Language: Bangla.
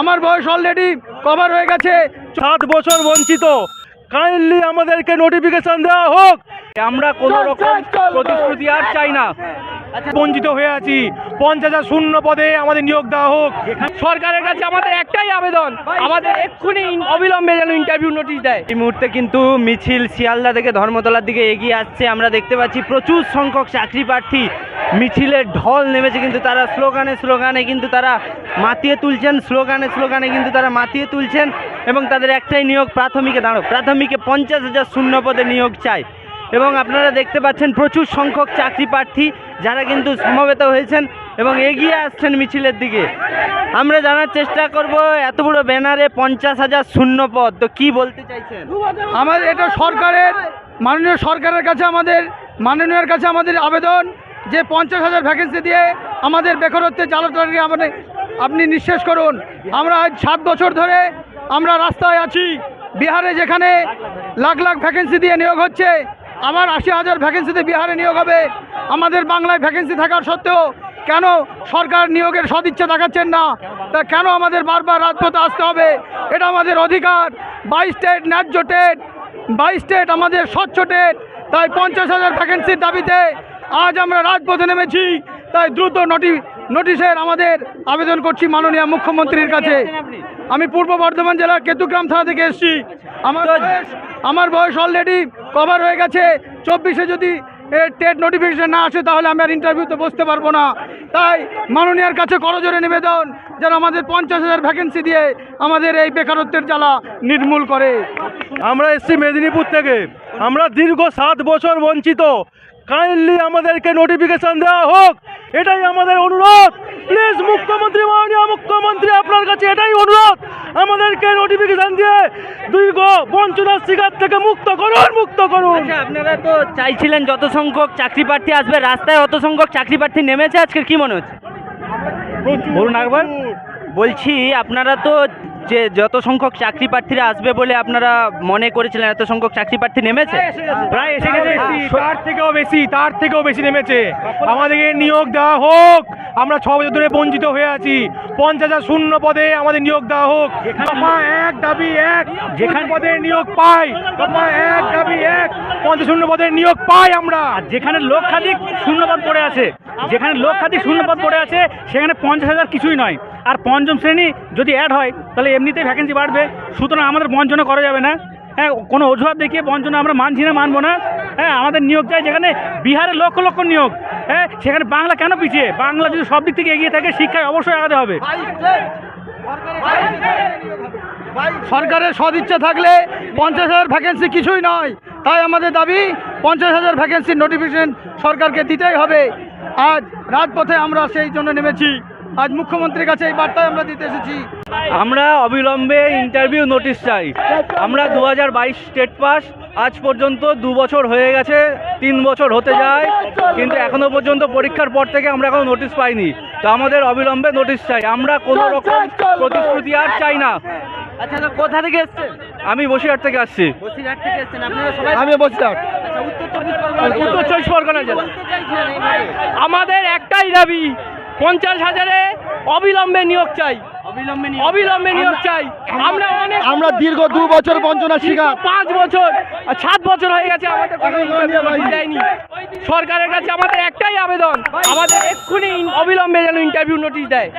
আমার বয়স অলরেডি কভার হয়ে গেছে। সাত বছর বঞ্চিত। কাইন্ডলি আমাদেরকে নোটিফিকেশন দেওয়া হোক। আমরা কোনো রকম প্রতিশ্রুতি আর চাই না। বঞ্চিত হয়ে আছি। পঞ্চাশ হাজার শূন্য পদে আমাদের নিয়োগ দেওয়া হোক। সরকারের কাছে আমাদের একটাই আবেদন। আমাদের এক্ষুনি অবিলম্বে যেন ইন্টারভিউ নোটিশ দেয়। এই মুহূর্তে কিন্তু মিছিল শিয়ালদা থেকে ধর্মতলার দিকে এগিয়ে আসছে। আমরা দেখতে পাচ্ছি প্রচুর সংখ্যক চাকরি প্রার্থী। মিছিলের ঢল নেমেছে কিন্তু তারা স্লোগানে স্লোগানে কিন্তু তারা মাতিয়ে তুলছেন, স্লোগানে স্লোগানে কিন্তু তারা মাতিয়ে তুলছেন এবং তাদের একটাই নিয়োগ, প্রাথমিকে দাঁড়ো প্রাথমিকে পঞ্চাশ হাজার শূন্য পদে নিয়োগ চাই। এবং আপনারা দেখতে পাচ্ছেন প্রচুর সংখ্যক চাকরি প্রার্থী যারা কিন্তু সমবেত হয়েছেন এবং এগিয়ে আসছেন মিছিলের দিকে। আমরা জানার চেষ্টা করব, এত বড় ব্যানারে পঞ্চাশ হাজার শূন্য পদ, তো কি বলতে চাইছেন? আমাদের এটা সরকারের, মাননীয় সরকারের কাছে আমাদের, মাননীয়ের কাছে আমাদের আবেদন। যে পঞ্চাশ হাজার ভ্যাকেন্সি দিয়ে আমাদের বেকারত্বের জালটাকে আমাদের আপনি নিঃশেষ করুন। আমরা আজ সাত বছর ধরে আমরা রাস্তায় আছি। বিহারে যেখানে লাখ লাখ ভ্যাকেন্সি দিয়ে নিয়োগ হচ্ছে আমার আশি হাজার ভ্যাকেন্সিতে বিহারে নিয়োগ হবে। আমাদের বাংলায় ভ্যাকেন্সি থাকার সত্ত্বেও কেন সরকার নিয়োগের সদিচ্ছা দেখাচ্ছেন না? তা কেন আমাদের বারবার রাজপথে আসতে হবে? এটা আমাদের অধিকার। বাইশ স্টেট, ন্যায্য টেট। বাইশ স্টেট আমাদের স্বচ্ছ টেট। তাই পঞ্চাশ হাজার ভ্যাকেন্সির দাবিতে আজ আমরা রাজপথে নেমেছি তাই দ্রুত নোটি নোটিশের আমাদের আবেদন করছি মাননীয় মুখ্যমন্ত্রীর কাছে। আমি পূর্ব বর্ধমান জেলার কেতুগ্রাম থানা থেকে এসেছি। আমার বয়স আমার বয়স অলরেডি কভার হয়ে গেছে। চব্বিশে যদি টেট নোটিফিকেশন না আসে তাহলে আমি আর ইন্টারভিউতে বসতে পারব না। তাই মাননীয়ার কাছে করজোরে নিবেদন যেন আমাদের পঞ্চাশ হাজার ভ্যাকেন্সি দিয়ে আমাদের এই বেকারত্বের জ্বালা নির্মূল করে। আমরা এসছি মেদিনীপুর থেকে। আমরা দীর্ঘ সাত বছর বঞ্চিত। কাইন্ডলি আমাদেরকে নোটিফিকেশন দেওয়া হোক এটাই আমাদের অনুরোধ। প্লিজ মুখ্যমন্ত্রী মাননীয় মুখ্যমন্ত্রী আপনার কাছে এটাই অনুরোধ। আমাদেরকে নোটিফিকেশন দিয়ে দীর্ঘ বঞ্চনার শিকার থেকে মুক্ত করুন মুক্ত করুন। আচ্ছা আপনারা তো চাইছিলেন যত সংখ্যক চাকরি প্রার্থী আসবে রাস্তায় অত সংখ্যক চাকরি প্রার্থী নেমেছে আজকে কি মনে হচ্ছে? বলুন একবার। বলছি আপনারা তো যে যত সংখ্যক চাকরি প্রার্থীরা আসবে বলে আপনারা মনে করেছিলেন এত সংখ্যক চাকরি প্রার্থী নেমেছে? প্রায় এসে গেছে। তার থেকেও বেশি তার থেকেও বেশি নেমেছে। আমাদেরকে নিয়োগ দেওয়া হোক আমরা ছ বছর ধরে বঞ্চিত হয়ে আছি। পঞ্চাশ হাজার শূন্য পদে আমাদের নিয়োগ দেওয়া হোক। এক দাবি এক যেখানে পদে নিয়োগ পাই। এক দাবি এক পঞ্চাশ শূন্য পদে নিয়োগ পাই আমরা। যেখানে লোক খাদিক শূন্যপদ পড়ে আছে যেখানে লোক খাদিক শূন্যপদ পড়ে আছে সেখানে পঞ্চাশ হাজার কিছুই নয়। আর পঞ্চম শ্রেণি যদি অ্যাড হয়, তাহলে এমনিতেই ভ্যাকেন্সি বাড়বে। সুতরাং আমাদের বঞ্চনা করা যাবে না। হ্যাঁ কোনো অজুহাত দেখিয়ে বঞ্চনা আমরা মানছি না, মানবো না। হ্যাঁ আমাদের নিয়োগ চাই যেখানে বিহারে লক্ষ লক্ষ নিয়োগ। হ্যাঁ সেখানে বাংলা কেন পিছিয়ে? বাংলা যদি সব দিক থেকে এগিয়ে থাকে, শিক্ষায় অবশ্যই আগাতে হবে। সরকারের সদিচ্ছা থাকলে পঞ্চাশ হাজার ভ্যাকেন্সি কিছুই নয়। তাই আমাদের দাবি, পঞ্চাশ হাজার ভ্যাকেন্সির নোটিফিকেশন সরকারকে দিতেই হবে। আজ রাজপথে আমরা সেই জন্য নেমেছি। আজ মুখ্যমন্ত্রীর কাছে এই বার্তায় আমরা দিতে এসেছি। আমরা অবিলম্বে ইন্টারভিউ নোটিশ চাই। আমরা দু হাজার বাইশ স্টেট পাস আজ পর্যন্ত দু বছর হয়ে গেছে তিন বছর হতে যায় কিন্তু এখনও পর্যন্ত পরীক্ষার পর থেকে আমরা এখনও নোটিশ পাইনি। তো আমাদের অবিলম্বে নোটিশ চাই। আমরা কোনো রকম প্রতিশ্রুতি আর চাই না। আচ্ছা তো কোথা থেকে এসছেন? আমি বসিরহাট থেকে আসছি। বসিরহাট থেকে এসছেন। আপনারা সবাই আমি বলছিলাম উত্তর চব্বিশ পরগনা জেলা। আমাদের একটাই দাবি পঞ্চাশ হাজারে অবিলম্বে নিয়োগ চাই। অবিলম্বে অবিলম্বে নিয়োগ চাই। আমরা অনেক আমরা দীর্ঘ দু বছর বঞ্চনা শিকার। পাঁচ বছর আর সাত বছর হয়ে গেছে আমাদের দেয়নি। সরকারের কাছে আমাদের একটাই আবেদন। আমাদের এক্ষুনি অবিলম্বে যেন ইন্টারভিউ নোটিশ দেয়।